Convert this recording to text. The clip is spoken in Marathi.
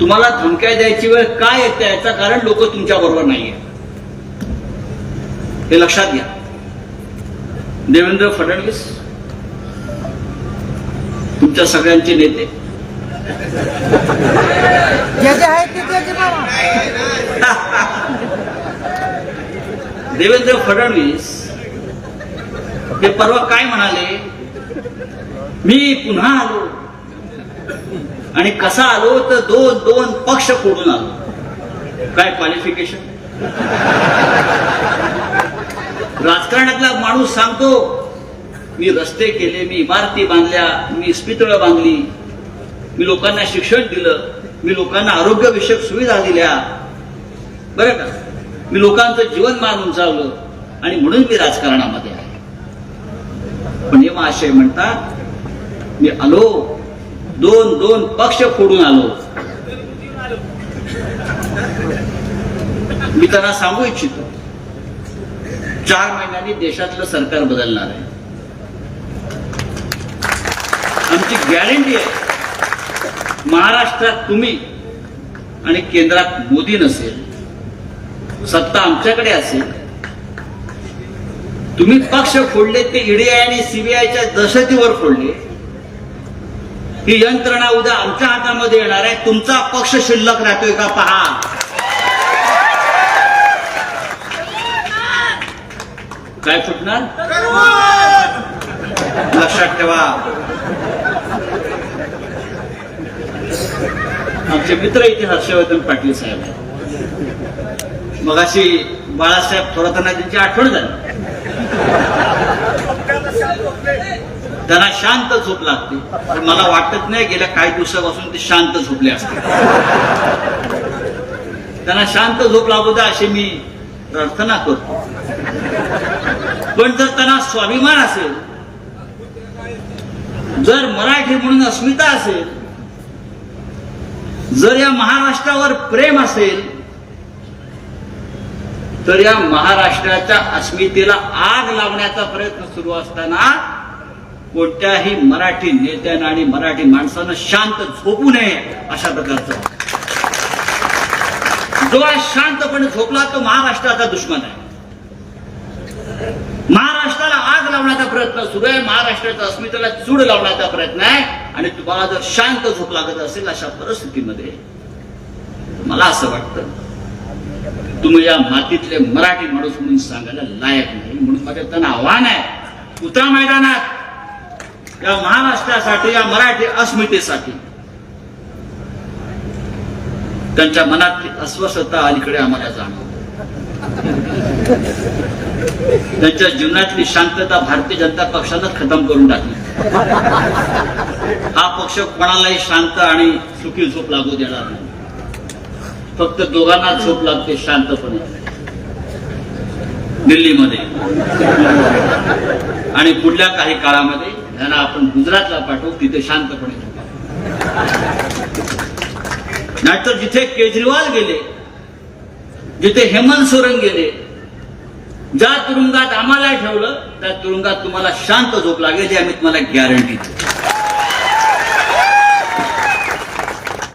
तुम्हाला धमक्या द्यायची वेळ काय येते याचं कारण लोक तुमच्या बरोबर नाहीये. हे लक्षात घ्या. देवेंद्र फडणवीस तुमच्या सगळ्यांचे नेते. देवेंद्र फडणवीस हे परवा काय म्हणाले? मी पुन्हा आलो. आणि कसा आलो तर दोन दोन पक्ष फोडून आलो. काय क्वालिफिकेशन राजकारणातला माणूस सांगतो मी रस्ते केले मी इमारती बांधल्या मी इस्पितळं बांधली मी लोकांना शिक्षण दिलं मी लोकांना आरोग्यविषयक सुविधा दिल्या. बरं का? मी लोकांचं जीवनमान उंचावलं आणि म्हणून मी राजकारणामध्ये आहे पण हे महाशय म्हणतात मी आलो दोन दोन पक्ष फोडून आलो. मी त्यांना सांगू इच्छितो. चार महिन्यांनी देशातलं सरकार बदलणार आहे. आमची गॅरंटी आहे. महाराष्ट्रात तुम्ही आणि केंद्रात मोदी नसेल सत्ता आमच्याकडे असेल तुम्ही पक्ष फोडले ते ईडीआय आणि सीबीआयच्या दहशतीवर फोडले. ही यंत्रणा उद्या आमच्या हातामध्ये येणार आहे. तुमचा पक्ष शिल्लक राहतोय का पहा. काय फुटणार? लक्षात ठेवा. आमचे मित्र इथे हर्षवर्धन पाटील साहेब आहेत. मगाशी बाळासाहेब थोरातांना त्यांची आठवण झाली. त्यांना शांत झोप लागते. पण मला वाटत नाही गेल्या काही दिवसापासून ते शांत झोपले असते त्यांना शांत झोप लागू द्या अशी मी प्रार्थना करतो. पण जर त्यांना स्वाभिमान असेल जर मराठी म्हणून अस्मिता असेल जर या महाराष्ट्रावर प्रेम असेल तर या महाराष्ट्राच्या अस्मितेला आग लावण्याचा प्रयत्न सुरू असताना कोणत्याही मराठी नेत्यानं आणि मराठी माणसानं शांत झोपू नये अशा प्रकारचं. जो आज शांतपणे झोपला तो महाराष्ट्राचा दुश्मन आहे. महाराष्ट्राला आग लावण्याचा प्रयत्न सुरू आहे. महाराष्ट्राच्या अस्मितेला चूड लावण्याचा प्रयत्न आहे. आणि तुम्हाला जर शांत झोप लागत असेल अशा परिस्थितीमध्ये मला असं वाटतं तुम्ही या मातीतले मराठी माणूस म्हणून सांगायला लायक नाही. म्हणून माझं त्यांना आव्हान आहे उतरा मैदानात. या महाराष्ट्रासाठी या मराठी अस्मितेसाठी. त्यांच्या मनातली अस्वस्थता अलीकडे आम्हाला जाणवते. त्यांच्या जीवनातली शांतता भारतीय जनता पक्षानं खतम करून टाकली. हा पक्ष कोणालाही शांत आणि सुखी झोप लागू देणार नाही. फक्त दोघांना झोप लागते शांतपणे. दिल्लीमध्ये. आणि पुढल्या काही काळामध्ये त्यांना आपण गुजरातला पाठवू तिथे शांतपणे नाहीतर जिथे केजरीवाल गेले जिथे हेमंत सोरेन गेले ज्या तुरुंगात आम्हाला ठेवलं त्या तुरुंगात तुम्हाला शांत झोप लागेल ही आम्ही तुम्हाला गॅरंटी देतो